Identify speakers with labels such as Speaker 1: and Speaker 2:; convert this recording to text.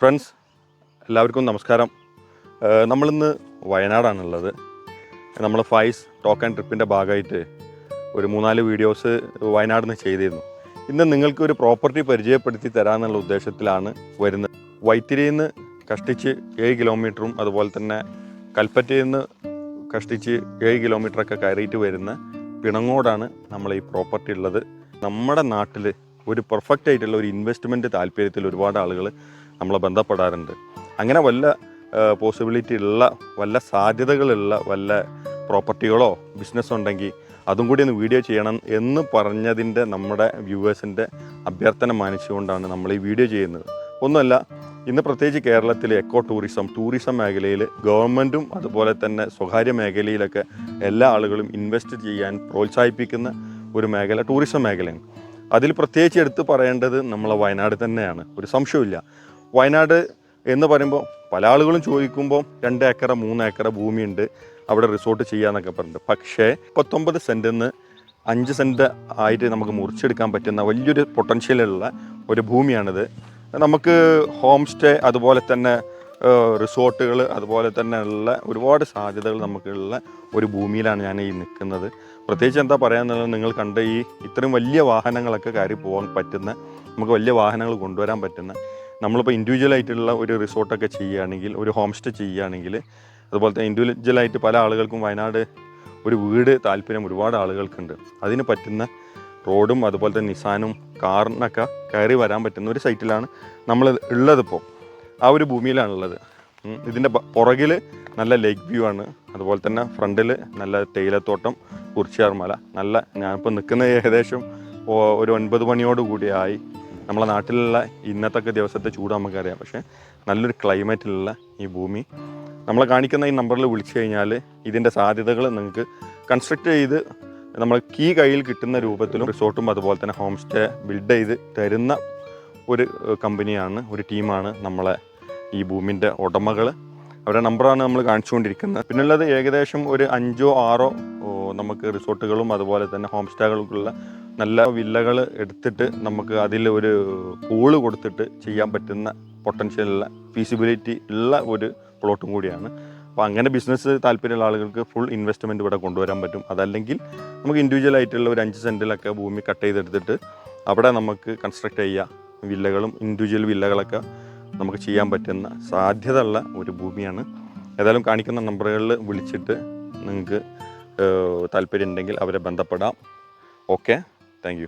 Speaker 1: Friends എല്ലാവർക്കും നമസ്കാരം. നമ്മളിന്ന് വയനാടാണുള്ളത്. നമ്മൾ ഫൈസ് ടോക്ക് ആൻഡ് ട്രിപ്പിന്റെ ഭാഗമായിട്ട് ഒരു മൂന്നാൽ വീഡിയോസ് വയനാട് നിന്ന് ചെയ്തിരുന്നു. ഇന്ന് നിങ്ങൾക്ക് ഒരു പ്രോപ്പർട്ടി പരിചയപ്പെടുത്തി തരാമെന്നുള്ള ഉദ്ദേശത്തിലാണ് വരുന്നത്. വൈത്തിരിയിൽ നിന്ന് കഷ്ടിച്ച് ഏഴ് കിലോമീറ്ററും അതുപോലെ തന്നെ കൽപ്പറ്റയിൽ നിന്ന് കഷ്ടിച്ച് ഏഴ് കിലോമീറ്ററൊക്കെ കയറിയിട്ട് വരുന്ന പിണങ്ങോടാണ് നമ്മൾ ഈ പ്രോപ്പർട്ടി ഉള്ളത്. നമ്മുടെ നാട്ടിൽ ഒരു പെർഫെക്റ്റ് ആയിട്ടുള്ള ഒരു ഇൻവെസ്റ്റ്മെന്റ് താല്പര്യത്തിൽ ഒരുപാട് ആളുകൾ നമ്മളെ ബന്ധപ്പെടാറുണ്ട്. അങ്ങനെ വല്ല പോസിബിലിറ്റി ഉള്ള വല്ല സാധ്യതകളുള്ള വല്ല പ്രോപ്പർട്ടികളോ ബിസിനസ് ഉണ്ടെങ്കിൽ അതും കൂടി ഒന്ന് വീഡിയോ ചെയ്യണം എന്ന് പറഞ്ഞതിന്റെ നമ്മുടെ വ്യൂവേഴ്സിന്റെ അഭ്യർത്ഥന മാനിച്ചുകൊണ്ടാണ് നമ്മൾ ഈ വീഡിയോ ചെയ്യുന്നത്. ഒന്നുമല്ല ഇന്ന് പ്രത്യേകിച്ച് കേരളത്തിലെ എക്കോ ടൂറിസം ടൂറിസം മേഖലയിൽ ഗവൺമെന്റും അതുപോലെ തന്നെ സ്വകാര്യ മേഖലയിലൊക്കെ എല്ലാ ആളുകളും ഇൻവെസ്റ്റ് ചെയ്യാൻ പ്രോത്സാഹിപ്പിക്കുന്ന ഒരു മേഖല ടൂറിസം മേഖലയാണ്. അതിൽ പ്രത്യേകിച്ച് എടുത്ത് പറയേണ്ടത് നമ്മളെ വയനാട് തന്നെയാണ്. ഒരു സംശയമില്ല വയനാട് എന്ന് പറയുമ്പോൾ പല ആളുകളും ചോദിക്കുമ്പോൾ രണ്ട് ഏക്കർ മൂന്ന് ഏക്കറ ഭൂമിയുണ്ട്. അവിടെ റിസോർട്ട് ചെയ്യാന്നൊക്കെ പറഞ്ഞിട്ട്. പക്ഷേ പത്തൊമ്പത് നിന്ന് അഞ്ച് സെന്റ് ആയിട്ട് നമുക്ക് മുറിച്ചെടുക്കാൻ പറ്റുന്ന വലിയൊരു പൊട്ടൻഷ്യലുള്ള ഒരു ഭൂമിയാണിത്. നമുക്ക് ഹോം സ്റ്റേ അതുപോലെ തന്നെ റിസോർട്ടുകൾ അതുപോലെ തന്നെ ഉള്ള ഒരുപാട് സാധ്യതകൾ നമുക്കുള്ള ഒരു ഭൂമിയിലാണ് ഞാൻ ഈ നിൽക്കുന്നത്. പ്രത്യേകിച്ച് എന്താ പറയാന്നുള്ളത് നിങ്ങൾ കണ്ട ഈ ഇത്രയും വലിയ വാഹനങ്ങളൊക്കെ കയറി പോകാൻ പറ്റുന്ന നമുക്ക് വലിയ വാഹനങ്ങൾ കൊണ്ടുവരാൻ പറ്റുന്ന നമ്മളിപ്പോൾ ഇൻഡിവിജ്വൽ ആയിട്ടുള്ള ഒരു റിസോർട്ടൊക്കെ ചെയ്യുകയാണെങ്കിൽ ഒരു ഹോം സ്റ്റേ ചെയ്യുകയാണെങ്കിൽ അതുപോലെ തന്നെ ഇൻഡിവിജ്വലായിട്ട് പല ആളുകൾക്കും വയനാട് ഒരു വീട് താല്പര്യം ഒരുപാട് ആളുകൾക്കുണ്ട്. അതിന് പറ്റുന്ന റോഡും അതുപോലെ തന്നെ നിസാനും കാറിനൊക്കെ കയറി വരാൻ പറ്റുന്ന ഒരു സൈറ്റിലാണ് നമ്മൾ ഉള്ളതിപ്പോൾ ആ ഒരു ഭൂമിയിലാണുള്ളത്. ഇതിന്റെ പുറകിൽ നല്ല ലേക്ക് വ്യൂ ആണ്. അതുപോലെ തന്നെ ഫ്രണ്ടിൽ നല്ല തേയിലത്തോട്ടം കുറിച്ചിയാർ മല നല്ല ഞാനിപ്പോൾ നിൽക്കുന്ന ഏകദേശം ഒരു ഒൻപത് മണിയോട് കൂടിയായി നമ്മളെ നാട്ടിലുള്ള ഇന്നത്തെ ദിവസത്തെ ചൂട് നമുക്കറിയാം. പക്ഷേ നല്ലൊരു ക്ലൈമറ്റിലുള്ള ഈ ഭൂമി. നമ്മളെ കാണിക്കുന്ന ഈ നമ്പറിൽ വിളിച്ചു കഴിഞ്ഞാൽ ഇതിന്റെ സാധ്യതകൾ നിങ്ങൾക്ക് കൺസ്ട്രക്ട് ചെയ്ത് നമ്മൾ കീ കയ്യിൽ കിട്ടുന്ന രൂപത്തിലും റിസോർട്ടും അതുപോലെ തന്നെ ഹോം സ്റ്റേ ബിൽഡ് ചെയ്ത് തരുന്ന ഒരു കമ്പനിയാണ് ഒരു ടീമാണ് നമ്മളെ ഈ ഭൂമിന്റെ ഉടമകൾ അവരുടെ നമ്പറാണ് നമ്മൾ കാണിച്ചുകൊണ്ടിരിക്കുന്നത്. പിന്നുള്ളത് ഏകദേശം ഒരു അഞ്ചോ ആറോ നമുക്ക് റിസോർട്ടുകളും അതുപോലെ തന്നെ ഹോം സ്റ്റേകൾക്കുള്ള നല്ല വില്ലകൾ എടുത്തിട്ട് നമുക്ക് അതിൽ ഒരു പൂൾ കൊടുത്തിട്ട് ചെയ്യാൻ പറ്റുന്ന പൊട്ടൻഷ്യലുള്ള ഫീസിബിലിറ്റി ഉള്ള ഒരു പ്ലോട്ടും കൂടിയാണ്. അപ്പോൾ അങ്ങനെ ബിസിനസ് താല്പര്യമുള്ള ആളുകൾക്ക് ഫുൾ ഇൻവെസ്റ്റ്മെന്റ് ഇവിടെ കൊണ്ടുവരാൻ പറ്റും. അതല്ലെങ്കിൽ നമുക്ക് ഇൻഡിവിജ്വൽ ആയിട്ടുള്ള ഒരു അഞ്ച് സെന്റിലൊക്കെ ഭൂമി കട്ട് ചെയ്തെടുത്തിട്ട് അവിടെ നമുക്ക് കൺസ്ട്രക്ട് ചെയ്യാം വില്ലകളും ഇൻഡിവിജ്വൽ വില്ലകളൊക്കെ നമുക്ക് ചെയ്യാൻ പറ്റുന്ന സാധ്യതയുള്ള ഒരു ഭൂമിയാണ്. ഏതായാലും കാണിക്കുന്ന നമ്പറുകളിൽ വിളിച്ചിട്ട് നിങ്ങൾക്ക് താല്പര്യം ഉണ്ടെങ്കിൽ അവരെ ബന്ധപ്പെടാം. Okay thank